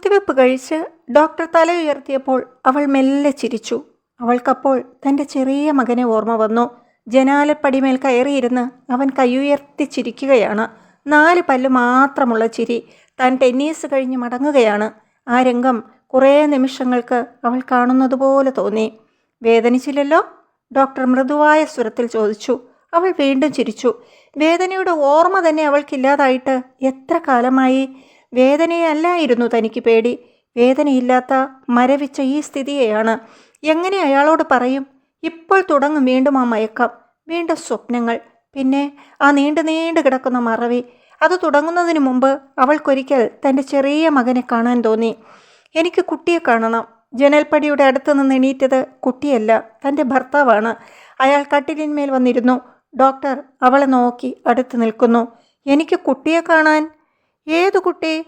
കുത്തിവെപ്പ് കഴിച്ച് ഡോക്ടർ തല ഉയർത്തിയപ്പോൾ അവൾ മെല്ലെ ചിരിച്ചു. അവൾക്കപ്പോൾ തന്റെ ചെറിയ മകനെ ഓർമ്മ വന്നു. ജനാലപ്പടിമേൽ കയറിയിരുന്ന് അവൻ കൈയുയർത്തി ചിരിക്കുകയാണ്. നാല് പല്ല് മാത്രമുള്ള ചിരി താൻ ടെന്നീസ് കഴിഞ്ഞ് മടങ്ങുകയാണ്. ആ രംഗം കുറേ നിമിഷങ്ങൾക്ക് അവൾ കാണുന്നത് പോലെ തോന്നി. വേദനിച്ചില്ലല്ലോ? ഡോക്ടർ മൃദുവായ സ്വരത്തിൽ ചോദിച്ചു. അവൾ വീണ്ടും ചിരിച്ചു. വേദനയുടെ ഓർമ്മ തന്നെ അവൾക്കില്ലാതായിട്ട് എത്ര കാലമായി? വേദനയല്ലായിരുന്നു തനിക്ക് പേടി. വേദനയില്ലാത്ത മരവിച്ച ഈ സ്ഥിതിയെയാണ്. എങ്ങനെ അയാളോട് പറയും? ഇപ്പോൾ തുടങ്ങും വീണ്ടും ആ മയക്കം. വീണ്ടും സ്വപ്നങ്ങൾ. പിന്നെ ആ നീണ്ടു നീണ്ടു കിടക്കുന്ന മറവി. അത് തുടങ്ങുന്നതിന് മുമ്പ് അവൾക്കൊരിക്കൽ തന്റെ ചെറിയ മകനെ കാണാൻ തോന്നി. എനിക്ക് കുട്ടിയെ കാണണം. ജനൽപ്പടിയുടെ അടുത്ത് നിന്ന് എണീറ്റത് കുട്ടിയല്ല തന്റെ ഭർത്താവാണ്. അയാൾ കട്ടിലിന്മേൽ വന്നിരുന്നു. ഡോക്ടർ അവളെ നോക്കി അടുത്ത് നിൽക്കുന്നു. എനിക്ക് കുട്ടിയെ കാണാൻ ഏതു കുട്ടി?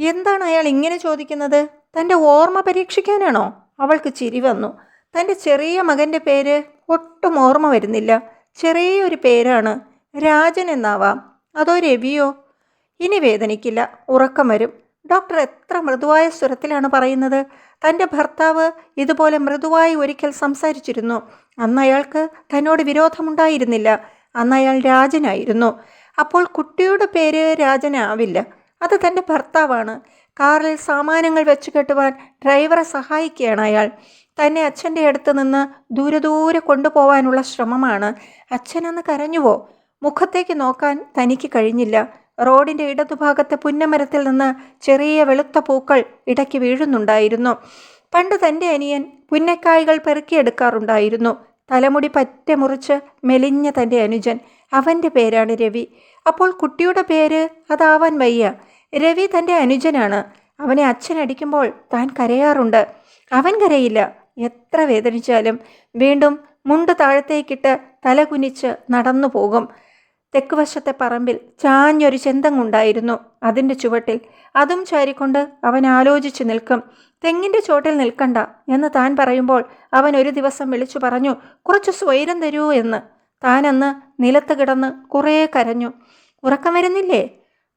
എന്താണ് അയാൾ ഇങ്ങനെ ചോദിക്കുന്നത്? തന്റെ ഓർമ്മ പരീക്ഷിക്കാനാണോ? അവൾക്ക് ചിരി വന്നു. തന്റെ ചെറിയ മകന്റെ പേര് ഒട്ടും ഓർമ്മ വരുന്നില്ല. ചെറിയൊരു പേരാണ് രാജൻ എന്നാവാം. അതോ രവിയോ? ഇനി വേദനിക്കില്ല. ഉറക്കം വരും. ഡോക്ടർ എത്ര മൃദുവായ സ്വരത്തിലാണ് പറയുന്നത്? തന്റെ ഭർത്താവ് ഇതുപോലെ മൃദുവായി ഒരിക്കൽ സംസാരിച്ചിരുന്നു. അന്ന് അയാൾക്ക് തന്നോട് വിരോധമുണ്ടായിരുന്നില്ല. അന്ന് അയാൾ രാജനായിരുന്നു. അപ്പോൾ കുട്ടിയുടെ പേര് രാജനാവില്ല. അത് തന്റെ ഭർത്താവാണ്. കാറിൽ സാമാനങ്ങൾ വെച്ച് കെട്ടുവാൻ ഡ്രൈവറെ സഹായിക്കുകയാണ് അയാൾ. തന്നെ അച്ഛന്റെ അടുത്ത് നിന്ന് ദൂരെ ദൂരെ കൊണ്ടുപോകാനുള്ള ശ്രമമാണ്. അച്ഛനെന്ന് കരഞ്ഞുവോ? മുഖത്തേക്ക് നോക്കാൻ തനിക്ക് കഴിഞ്ഞില്ല. റോഡിന്റെ ഇടതുഭാഗത്തെ പുന്നമരത്തിൽ നിന്ന് ചെറിയ വെളുത്ത പൂക്കൾ ഇടയ്ക്ക് വീഴുന്നുണ്ടായിരുന്നു. പണ്ട് തന്റെ അനിയൻ പുന്നക്കായകൾ പെറുക്കിയെടുക്കാറുണ്ടായിരുന്നു. തലമുടി പറ്റെ മുറിച്ച് മെലിഞ്ഞ തന്റെ അനുജൻ. അവന്റെ പേരാണ് രവി. അപ്പോൾ കുട്ടിയുടെ പേര് അതാവാൻ വയ്യ. രവി തന്റെ അനുജനാണ്. അവനെ അച്ഛൻ അടിക്കുമ്പോൾ താൻ കരയാറുണ്ട്. അവൻ കരയില്ല. എത്ര വേദനിച്ചാലും വീണ്ടും മുണ്ട് താഴത്തേക്കിട്ട് തലകുനിച്ച് നടന്നു പോകും. തെക്കുവശത്തെ പറമ്പിൽ ചാഞ്ഞൊരു ചെന്തങ്ങുണ്ടായിരുന്നു. അതിന്റെ ചുവട്ടിൽ അതും ചാരിക്കൊണ്ട് അവൻ ആലോചിച്ച് നിൽക്കും. തെങ്ങിന്റെ ചോട്ടിൽ നിൽക്കണ്ട എന്ന് താൻ പറയുമ്പോൾ അവൻ ഒരു ദിവസം വിളിച്ചു പറഞ്ഞു കുറച്ച് സ്വൈരം തരൂ എന്ന്. താനന്ന് നിലത്ത് കിടന്ന് കുറേ കരഞ്ഞു. ഉറക്കം വരുന്നില്ലേ?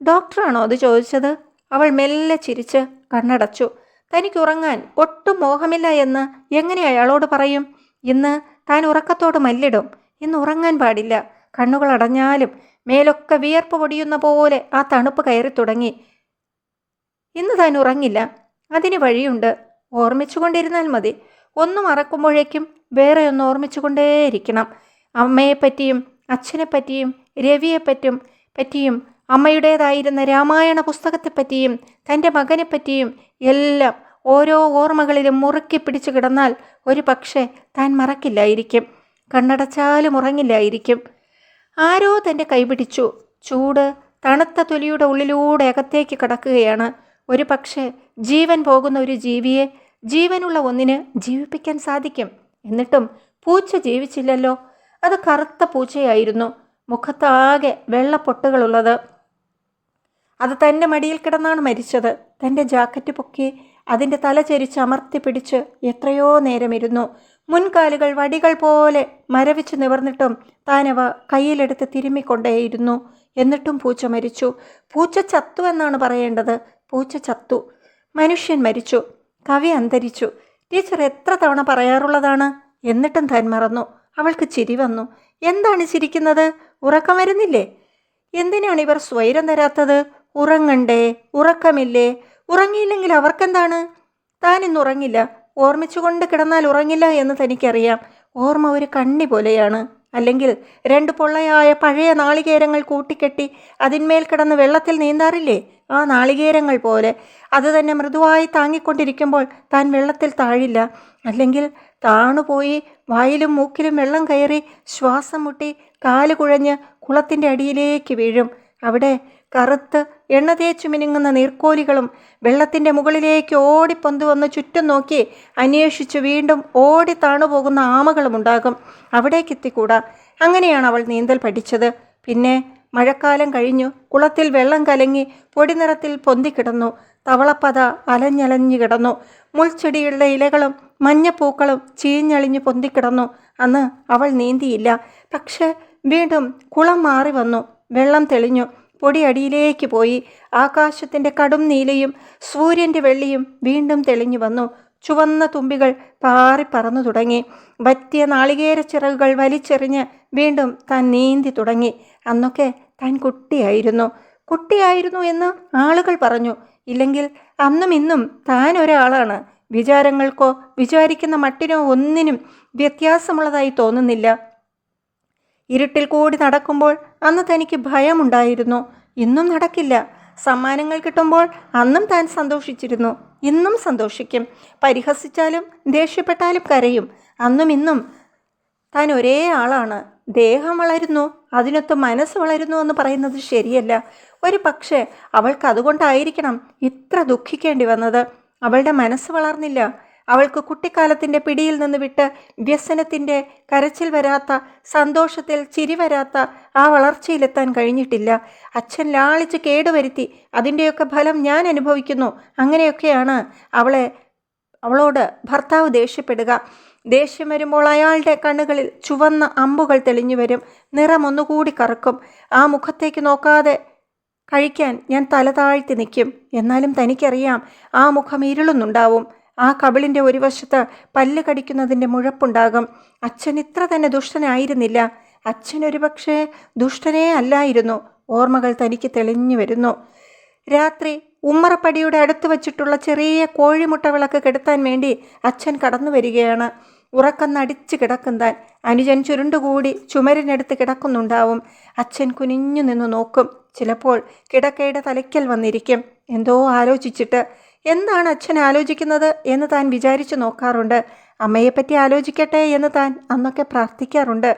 ഡോക്ടറാണോ അത് ചോദിച്ചത്? അവൾ മെല്ലെ ചിരിച്ച് കണ്ണടച്ചു. തനിക്ക് ഉറങ്ങാൻ ഒട്ടും മോഹമില്ല എന്ന് എങ്ങനെ അയാളോട് പറയും? ഇന്ന് താൻ ഉറക്കത്തോട് മല്ലിടും. ഇന്ന് ഉറങ്ങാൻ പാടില്ല. കണ്ണുകൾ അടഞ്ഞാലും മേലൊക്കെ വിയർപ്പ് പൊടിയുന്ന പോലെ ആ തണുപ്പ് കയറി തുടങ്ങി. ഇന്ന് താൻ ഉറങ്ങില്ല. അതിന് വഴിയുണ്ട്. ഓർമ്മിച്ചുകൊണ്ടിരുന്നാൽ മതി. ഒന്ന് മറക്കുമ്പോഴേക്കും വേറെ ഒന്ന് ഓർമ്മിച്ചുകൊണ്ടേയിരിക്കണം. അമ്മയെപ്പറ്റിയും അച്ഛനെപ്പറ്റിയും രവിയെപ്പറ്റും പറ്റിയും അമ്മയുടേതായിരുന്ന രാമായണ പുസ്തകത്തെപ്പറ്റിയും തന്റെ മകനെപ്പറ്റിയും എല്ലാം ഓരോ ഓർമ്മകളിലും മുറുക്കി പിടിച്ചു കിടന്നാൽ ഒരു പക്ഷേ താൻ മറക്കില്ലായിരിക്കും. കണ്ണടച്ചാലും ഉറങ്ങില്ലായിരിക്കും. ആരോ തന്റെ കൈപിടിച്ചു ചൂട് തണുത്ത തൊലിയുടെ ഉള്ളിലൂടെ അകത്തേക്ക് കടക്കുകയാണ്. ഒരു പക്ഷേ ജീവൻ പോകുന്ന ഒരു ജീവിയെ ജീവനുള്ള ഒന്നിന് ജീവിപ്പിക്കാൻ സാധിക്കും. എന്നിട്ടും പൂച്ച ജീവിച്ചില്ലല്ലോ. അത് കറുത്ത പൂച്ചയായിരുന്നു. മുഖത്താകെ വെള്ളപ്പൊട്ടുകളുള്ളത്. അത് തന്റെ മടിയിൽ കിടന്നാണ് മരിച്ചത്. തന്റെ ജാക്കറ്റ് പൊക്കി അതിന്റെ തല ചരിച്ച് അമർത്തി പിടിച്ച് എത്രയോ നേരം ഇരുന്നു മുൻകാലുകൾ വടികൾ പോലെ മരവിച്ച് നിവർന്നിട്ടും താനവ കയ്യിലെടുത്ത് തിരുമ്മിക്കൊണ്ടേയിരുന്നു. എന്നിട്ടും പൂച്ച മരിച്ചു. പൂച്ച ചത്തു എന്നാണ് പറയേണ്ടത്. പൂച്ച ചത്തു. മനുഷ്യൻ മരിച്ചു. കവി അന്തരിച്ചു. ടീച്ചർ എത്ര തവണ പറയാറുള്ളതാണ്? എന്നിട്ടും താൻ മറന്നു. അവൾക്ക് ചിരി വന്നു. എന്താണ് ചിരിക്കുന്നത്? ഉറക്കം വരുന്നില്ലേ? എന്തിനാണ് ഇവർ സ്വൈരം തരാത്തത്? ഉറങ്ങണ്ടേ? ഉറക്കമില്ലേ? ഉറങ്ങിയില്ലെങ്കിൽ അവർക്കെന്താണ്? താൻ ഇന്ന് ഉറങ്ങില്ല. ഓർമ്മിച്ചുകൊണ്ട് കിടന്നാൽ ഉറങ്ങില്ല എന്ന് തനിക്കറിയാം. ഓർമ്മ ഒരു കണ്ണി പോലെയാണ്. അല്ലെങ്കിൽ രണ്ട് പൊള്ളയായ പഴയ നാളികേരങ്ങൾ കൂട്ടിക്കെട്ടി അതിന്മേൽ കിടന്ന് വെള്ളത്തിൽ നീന്താറില്ലേ? ആ നാളികേരങ്ങൾ പോലെ. അത് തന്നെ മൃദുവായി താങ്ങിക്കൊണ്ടിരിക്കുമ്പോൾ താൻ വെള്ളത്തിൽ താഴില്ല. അല്ലെങ്കിൽ താണുപോയി വായിലും മൂക്കിലും വെള്ളം കയറി ശ്വാസം മുട്ടി കാൽ കുഴഞ്ഞ് കുളത്തിന്റെ അടിയിലേക്ക് വീഴും. അവിടെ കറുത്ത് എണ്ണ തേച്ചു മിനുങ്ങുന്ന നീർക്കോലികളും വെള്ളത്തിന്റെ മുകളിലേക്ക് ഓടിപ്പൊന്തു വന്ന് ചുറ്റും നോക്കി അന്വേഷിച്ച് വീണ്ടും ഓടി താണുപോകുന്ന ആമകളും ഉണ്ടാകും. അവിടേക്ക് എത്തിക്കൂടാ. അങ്ങനെയാണ് അവൾ നീന്തൽ പഠിച്ചത്. പിന്നെ മഴക്കാലം കഴിഞ്ഞു. കുളത്തിൽ വെള്ളം കലങ്ങി പൊടിനിറത്തിൽ പൊന്തിക്കിടന്നു. തവളപ്പത അലഞ്ഞലഞ്ഞു കിടന്നു. മുൾച്ചെടികളുടെ ഇലകളും മഞ്ഞപ്പൂക്കളും ചീഞ്ഞളിഞ്ഞു പൊന്തിക്കിടന്നു. അന്ന് അവൾ നീന്തിയില്ല. പക്ഷേ വീണ്ടും കുളം മാറി വന്നു. വെള്ളം തെളിഞ്ഞു. പൊടിയടിയിലേക്ക് പോയി. ആകാശത്തിന്റെ കടും നീലയും സൂര്യന്റെ വെള്ളിയും വീണ്ടും തെളിഞ്ഞു വന്നു. ചുവന്ന തുമ്പികൾ പാറി പറന്നു തുടങ്ങി. വറ്റിയ നാളികേര ചിറകുകൾ വലിച്ചെറിഞ്ഞ് വീണ്ടും താൻ നീന്തി തുടങ്ങി. അന്നൊക്കെ താൻ കുട്ടിയായിരുന്നു. കുട്ടിയായിരുന്നു എന്ന് ആളുകൾ പറഞ്ഞു. ഇല്ലെങ്കിൽ അന്നും ഇന്നും താൻ ഒരാളാണ്. വിചാരങ്ങൾക്കോ വിചാരിക്കുന്ന മട്ടിനോ ഒന്നിനും വ്യത്യാസമുള്ളതായി തോന്നുന്നില്ല. ഇരുട്ടിൽ കൂടി നടക്കുമ്പോൾ അന്ന് തനിക്ക് ഭയമുണ്ടായിരുന്നു. ഇന്നും നടക്കില്ല. സമ്മാനങ്ങൾ കിട്ടുമ്പോൾ അന്നും താൻ സന്തോഷിച്ചിരുന്നു. ഇന്നും സന്തോഷിക്കും. പരിഹസിച്ചാലും ദേഷ്യപ്പെട്ടാലും കരയും. അന്നും ഇന്നും താൻ ഒരേ ആളാണ്. ദേഹം വളരുന്നു അതിനൊത്ത് മനസ്സ് വളരുന്നു എന്ന് പറയുന്നത് ശരിയല്ല. ഒരു പക്ഷേ അവൾക്ക് അതുകൊണ്ടായിരിക്കണം ഇത്ര ദുഃഖിക്കേണ്ടി വന്നത്. അവളുടെ മനസ്സ് വളർന്നില്ല. അവൾക്ക് കുട്ടിക്കാലത്തിന്റെ പിടിയിൽ നിന്ന് വിട്ട് വ്യസനത്തിന്റെ കരച്ചിൽ വരാത്ത സന്തോഷത്തിൽ ചിരി വരാത്ത ആ വളർച്ചയിലെത്താൻ കഴിഞ്ഞിട്ടില്ല. അച്ഛൻ ലാളിച്ച് കേടുവരുത്തി അതിന്റെയൊക്കെ ഫലം ഞാൻ അനുഭവിക്കുന്നു. അങ്ങനെയൊക്കെയാണ് അവളെ അവളോട് ഭർത്താവ് ദേഷ്യപ്പെടുക. ദേഷ്യം വരുമ്പോൾ അയാളുടെ കണ്ണുകളിൽ ചുവന്ന അമ്പുകൾ തെളിഞ്ഞു വരും. നിറം ഒന്നുകൂടി കറക്കും. ആ മുഖത്തേക്ക് നോക്കാതെ കഴിക്കാൻ ഞാൻ തല താഴ്ത്തി നിൽക്കും. എന്നാലും തനിക്കറിയാം ആ മുഖം ഇരുളുന്നുണ്ടാവും. ആ കബിളിന്റെ ഒരു വശത്ത് പല്ല് കടിക്കുന്നതിന്റെ മുഴപ്പുണ്ടാകും. അച്ഛൻ ഇത്ര തന്നെ ദുഷ്ടനായിരുന്നില്ല. അച്ഛൻ ഒരുപക്ഷെ ദുഷ്ടനേ അല്ലായിരുന്നു. ഓർമ്മകൾ തനിക്ക് തെളിഞ്ഞു വരുന്നു. രാത്രി ഉമ്മറപ്പടിയുടെ അടുത്ത് വച്ചിട്ടുള്ള ചെറിയ കോഴിമുട്ട വിളക്ക് കെടുത്താൻ വേണ്ടി അച്ഛൻ കടന്നു വരികയാണ്. ഉറക്കം നടിച്ചു കിടക്കും താൻ അനുജൻ ചുരുണ്ടുകൂടി ചുമരിനടുത്ത് കിടക്കുന്നുണ്ടാവും. അച്ഛൻ കുനിഞ്ഞു നിന്ന് നോക്കും. ചിലപ്പോൾ കിടക്കയുടെ തലയ്ക്കൽ വന്നിരിക്കും. എന്തോ ആലോചിച്ചിട്ട് എന്താണ് അച്ഛൻ ആലോചിക്കുന്നത് എന്ന് താൻ വിചാരിച്ചു നോക്കാറുണ്ട്. അമ്മയെപ്പറ്റി ആലോചിക്കട്ടെ എന്ന് താൻ അന്നൊക്കെ പ്രാർത്ഥിക്കാറുണ്ട്.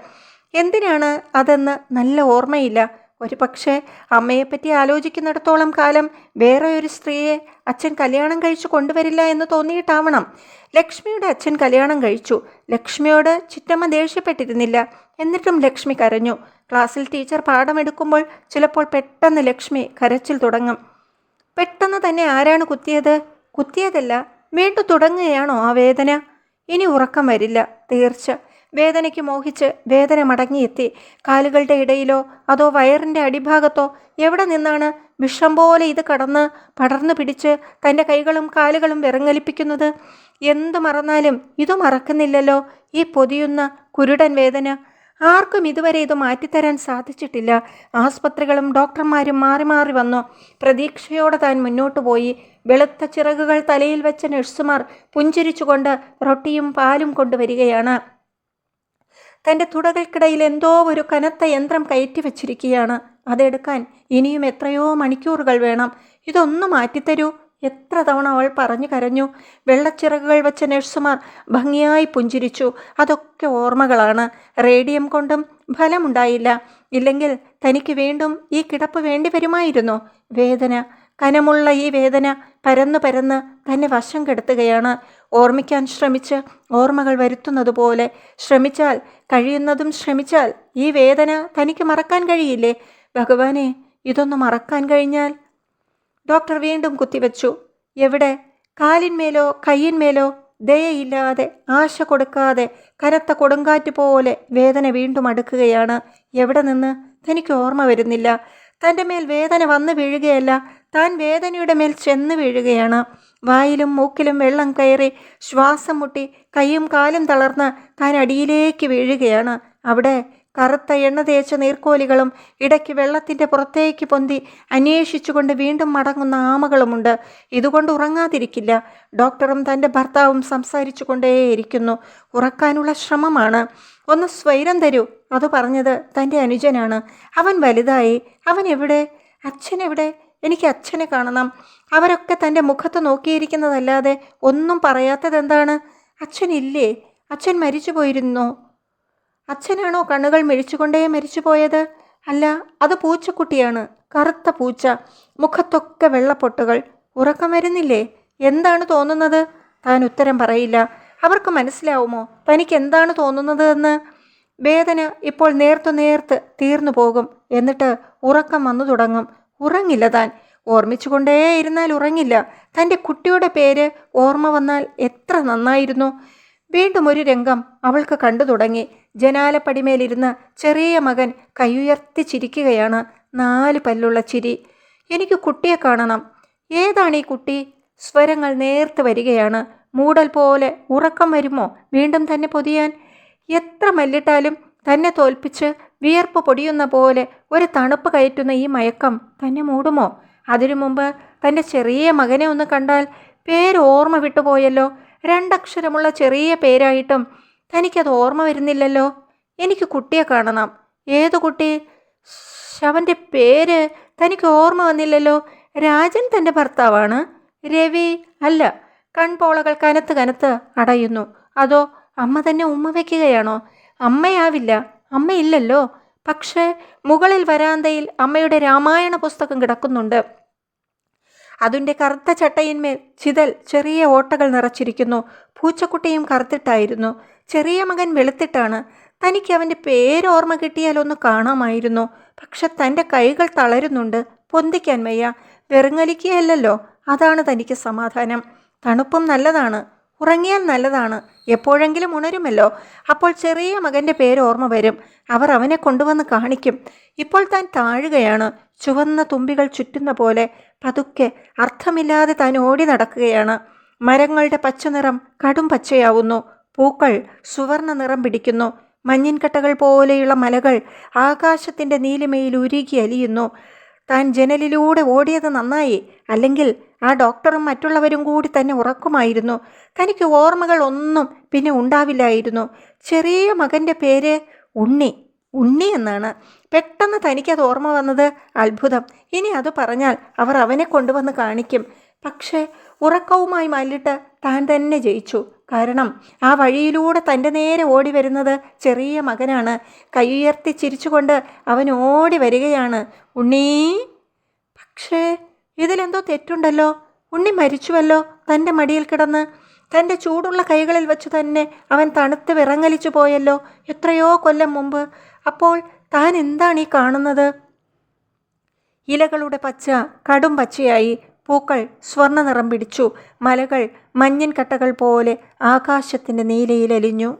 എന്തിനാണ് അതെന്ന് നല്ല ഓർമ്മയില്ല. ഒരു പക്ഷേ അമ്മയെപ്പറ്റി ആലോചിക്കുന്നിടത്തോളം കാലം വേറെ ഒരു സ്ത്രീയെ അച്ഛൻ കല്യാണം കഴിച്ചു കൊണ്ടുവരില്ല എന്ന് തോന്നിയിട്ടാവണം. ലക്ഷ്മിയുടെ അച്ഛൻ കല്യാണം കഴിച്ചു. ലക്ഷ്മിയോട് ചിറ്റമ്മ ദേഷ്യപ്പെട്ടിരുന്നില്ല. എന്നിട്ടും ലക്ഷ്മി കരഞ്ഞു. ക്ലാസ്സിൽ ടീച്ചർ പാഠമെടുക്കുമ്പോൾ ചിലപ്പോൾ പെട്ടെന്ന് ലക്ഷ്മി കരച്ചിൽ തുടങ്ങും. പെട്ടെന്ന് തന്നെ ആരാണ് കുത്തിയത്? കുത്തിയതല്ല വീണ്ടും തുടങ്ങുകയാണോ ആ വേദന? ഇനി ഉറക്കം വരില്ല തീർച്ച. വേദനയ്ക്ക് മോഹിച്ച് വേദന മടങ്ങിയെത്തി. കാലുകളുടെ ഇടയിലോ അതോ വയറിന്റെ അടിഭാഗത്തോ എവിടെ നിന്നാണ് വിഷം പോലെ ഇത് കടന്ന് പടർന്നു പിടിച്ച് തന്റെ കൈകളും കാലുകളും വിറങ്ങലിപ്പിക്കുന്നത്? എന്തു മറന്നാലും ഇത് മറക്കുന്നില്ലല്ലോ ഈ പൊതിയുന്ന കുരുടൻ വേദന. ആർക്കും ഇതുവരെ ഇത് മാറ്റിത്തരാൻ സാധിച്ചിട്ടില്ല. ആസ്പത്രികളും ഡോക്ടർമാരും മാറി മാറി വന്നു. പ്രതീക്ഷയോടെ താൻ മുന്നോട്ടു പോയി. വെളുത്ത ചിറകുകൾ തലയിൽ വെച്ച നഴ്സുമാർ പുഞ്ചിരിച്ചുകൊണ്ട് റൊട്ടിയും പാലും കൊണ്ടുവരികയാണ്. തന്റെ തുടകൾക്കിടയിൽ എന്തോ ഒരു കനത്ത യന്ത്രം കയറ്റി വച്ചിരിക്കുകയാണ്. അതെടുക്കാൻ ഇനിയും എത്രയോ മണിക്കൂറുകൾ വേണം. ഇതൊന്ന് മാറ്റിത്തരൂ. എത്ര തവണ അവൾ പറഞ്ഞു കരഞ്ഞു. വെള്ളച്ചിറകുകൾ വെച്ച നഴ്സുമാർ ഭംഗിയായി പുഞ്ചിരിച്ചു. അതൊക്കെ ഓർമ്മകളാണ്. റേഡിയം കൊണ്ടും ഫലമുണ്ടായില്ല. ഇല്ലെങ്കിൽ തനിക്ക് വീണ്ടും ഈ കിടപ്പ് വേണ്ടി വരുമായിരുന്നു. വേദന കനമുള്ള ഈ വേദന പരന്നു പരന്ന് തന്നെ വശം കെടുത്തുകയാണ്. ഓർമ്മിക്കാൻ ശ്രമിച്ച് ഓർമ്മകൾ വരുത്തുന്നത് പോലെ ശ്രമിച്ചാൽ കഴിയുന്നതും ശ്രമിച്ചാൽ ഈ വേദന തനിക്ക് മറക്കാൻ കഴിയില്ലേ? ഭഗവാനെ ഇതൊന്ന് മറക്കാൻ കഴിഞ്ഞാൽ? ഡോക്ടർ വീണ്ടും കുത്തിവെച്ചു. എവിടെ? കാലിന്മേലോ കയ്യിന്മേലോ ദയയില്ലാതെ ആശ കൊടുക്കാതെ കരത്ത കൊടുങ്കാറ്റ് പോലെ വേദന വീണ്ടും അടുക്കുകയാണ്. എവിടെ നിന്ന്? തനിക്ക് ഓർമ്മ വരുന്നില്ല. തന്റെ മേൽ വേദന വന്നു വീഴുകയല്ല. താൻ വേദനയുടെ മേൽ ചെന്ന് വീഴുകയാണ്. വായിലും മൂക്കിലും വെള്ളം കയറി ശ്വാസം മുട്ടി കൈയും കാലും തളർന്ന് താൻ അടിയിലേക്ക് വീഴുകയാണ്. അവിടെ കറുത്ത എണ്ണ തേച്ച നീർക്കോലികളും ഇടയ്ക്ക് വെള്ളത്തിന്റെ പുറത്തേക്ക് പൊന്തി അന്വേഷിച്ചുകൊണ്ട് വീണ്ടും മടങ്ങുന്ന ആമകളുമുണ്ട്. ഇതുകൊണ്ട് ഉറങ്ങാതിരിക്കില്ല. ഡോക്ടറും തന്റെ ഭർത്താവും സംസാരിച്ചു കൊണ്ടേയിരിക്കുന്നു ഉറക്കാനുള്ള ശ്രമമാണ്. ഒന്ന് സ്വൈരം തരൂ അത് പറഞ്ഞത് തന്റെ അനുജനാണ്. അവൻ വലുതായി. അവൻ എവിടെ? അച്ഛൻ എവിടെ? എനിക്ക് അച്ഛനെ കാണണം. അവരൊക്കെ തന്റെ മുഖത്ത് നോക്കിയിരിക്കുന്നതല്ലാതെ ഒന്നും പറയാത്തത് എന്താണ് അച്ഛനില്ലേ? അച്ഛൻ മരിച്ചു പോയിരുന്നു അച്ഛനാണോ കണ്ണുകൾ മെഴിച്ചുകൊണ്ടേ മരിച്ചു പോയത് അല്ല അത് പൂച്ചക്കുട്ടിയാണ്. കറുത്ത പൂച്ച. മുഖത്തൊക്കെ വെള്ളപ്പൊട്ടുകൾ. ഉറക്കം വരുന്നില്ലേ? എന്താണ് തോന്നുന്നത്? താൻ ഉത്തരം പറയില്ല. അവർക്ക് മനസ്സിലാവുമോ? തനിക്ക് എന്താണ് തോന്നുന്നത് എന്ന് വേദന ഇപ്പോൾ നേർത്തു നേർത്ത് തീർന്നു പോകും. എന്നിട്ട് ഉറക്കം വന്നു തുടങ്ങും. ഉറങ്ങില്ല താൻ. ഓർമ്മിച്ചുകൊണ്ടേയിരുന്നാൽ ഉറങ്ങില്ല. തന്റെ കുട്ടിയുടെ പേര് ഓർമ്മ വന്നാൽ എത്ര നന്നായിരുന്നു. വീണ്ടും ഒരു രംഗം അവൾക്ക് കണ്ടു തുടങ്ങി. ജനാലപ്പടിമേലിരുന്ന് ചെറിയ മകൻ കൈയുയർത്തി ചിരിക്കുകയാണ്. നാല് പല്ലുള്ള ചിരി. എനിക്ക് കുട്ടിയെ കാണണം. ഏതാണ് ഈ കുട്ടി? സ്വരങ്ങൾ നേർത്ത് വരികയാണ്. മൂടൽ പോലെ ഉറക്കം വരുമോ? വീണ്ടും തന്നെ പൊതിയാൻ. എത്ര മല്ലിട്ടാലും തന്നെ തോൽപ്പിച്ച് വിയർപ്പ് പൊടിയുന്ന പോലെ ഒരു തണുപ്പ് കയറ്റുന്ന ഈ മയക്കം തന്നെ മൂടുമോ? അതിനു മുമ്പ് തന്റെ ചെറിയ മകനെ ഒന്ന് കണ്ടാൽ പേര് ഓർമ്മ വിട്ടുപോയല്ലോ. രണ്ടക്ഷരമുള്ള ചെറിയ പേരായിട്ടും തനിക്കത് ഓർമ്മ വരുന്നില്ലല്ലോ. എനിക്ക് കുട്ടിയെ കാണണം. ഏത് കുട്ടി? അവന്റെ പേര് തനിക്ക് ഓർമ്മ വന്നില്ലല്ലോ. രാജൻ തന്റെ ഭർത്താവാണ്? രവി അല്ല. കൺപോളകൾ കനത്ത് കനത്ത് അടയുന്നു. അതോ അമ്മ തന്നെ ഉമ്മ വയ്ക്കുകയാണോ അമ്മയാവില്ല. അമ്മയില്ലല്ലോ. പക്ഷേ മുകളിൽ വരാന്തയിൽ അമ്മയുടെ രാമായണ പുസ്തകം കിടക്കുന്നുണ്ട്. അതിന്റെ കറുത്ത ചട്ടയിന്മേൽ ചിതൽ ചെറിയ ഓട്ടകൾ നിറച്ചിരിക്കുന്നു. പൂച്ചക്കുട്ടിയും കറുത്തിട്ടായിരുന്നു. ചെറിയ മകൻ വെളുത്തിട്ടാണ്. തനിക്ക് അവന്റെ പേരോർമ്മ കിട്ടിയാലൊന്ന് കാണാമായിരുന്നു. പക്ഷെ തന്റെ കൈകൾ തളരുന്നുണ്ട്. പൊന്തിക്കാൻ വയ്യ. വെറുങ്ങലിക്കുകയല്ലോ അതാണ് തനിക്ക് സമാധാനം. തണുപ്പും നല്ലതാണ്. ഉറങ്ങിയാൽ നല്ലതാണ്. എപ്പോഴെങ്കിലും ഉണരുമല്ലോ. അപ്പോൾ ചെറിയ മകന്റെ പേര് ഓർമ്മ വരും. അവർ അവനെ കൊണ്ടുവന്ന് കാണിക്കും. ഇപ്പോൾ താൻ താഴുകയാണ്. ചുവന്ന തുമ്പികൾ ചുറ്റുന്ന പോലെ പതുക്കെ അർത്ഥമില്ലാതെ താൻ ഓടി നടക്കുകയാണ്. മരങ്ങളുടെ പച്ചനിറം കടും പച്ചയാവുന്നു. പൂക്കൾ സുവർണ നിറം പിടിക്കുന്നു. മഞ്ഞിൻകട്ടകൾ പോലെയുള്ള മലകൾ ആകാശത്തിന്റെ നീലിമയിൽ ഉരുകി അലിയുന്നു. താൻ ജനലിലൂടെ ഓടിയത് നന്നായി. അല്ലെങ്കിൽ ആ ഡോക്ടറും മറ്റുള്ളവരും കൂടി തന്നെ ഉറക്കുമായിരുന്നു. തനിക്ക് ഓർമ്മകൾ ഒന്നും പിന്നെ ഉണ്ടാവില്ലായിരുന്നു. ചെറിയ മകന്റെ പേര് ഉണ്ണി. ഉണ്ണി എന്നാണ്. പെട്ടെന്ന് തനിക്കത് ഓർമ്മ വന്നത് അത്ഭുതം. ഇനി അത് പറഞ്ഞാൽ അവർ അവനെ കൊണ്ടുവന്ന് കാണിക്കും. പക്ഷേ ഉറക്കവുമായി മല്ലിട്ട് താൻ തന്നെ ജയിച്ചു. കാരണം ആ വഴിയിലൂടെ തന്റെ നേരെ ഓടി വരുന്നത് ചെറിയ മകനാണ്. കൈയുയർത്തി ചിരിച്ചുകൊണ്ട് അവൻ ഓടി വരികയാണ്. ഉണ്ണീ. പക്ഷേ ഇതിലെന്തോ തെറ്റുണ്ടല്ലോ. ഉണ്ണി മരിച്ചുവല്ലോ. തന്റെ മടിയിൽ കിടന്ന്. തന്റെ ചൂടുള്ള കൈകളിൽ വെച്ച് തന്നെ അവൻ തണുത്ത് വിറങ്ങലിച്ചു പോയല്ലോ. എത്രയോ കൊല്ലം മുമ്പ്. അപ്പോൾ താൻ എന്താണ് ഈ കാണുന്നത്? ഇലകളുടെ പച്ച കടും പച്ചയായി പൂക്കൾ സ്വർണ നിറം പിടിച്ചു. മലകൾ മഞ്ഞിൻ കട്ടകൾ പോലെ ആകാശത്തിന്റെ നീലയിൽ അലിഞ്ഞു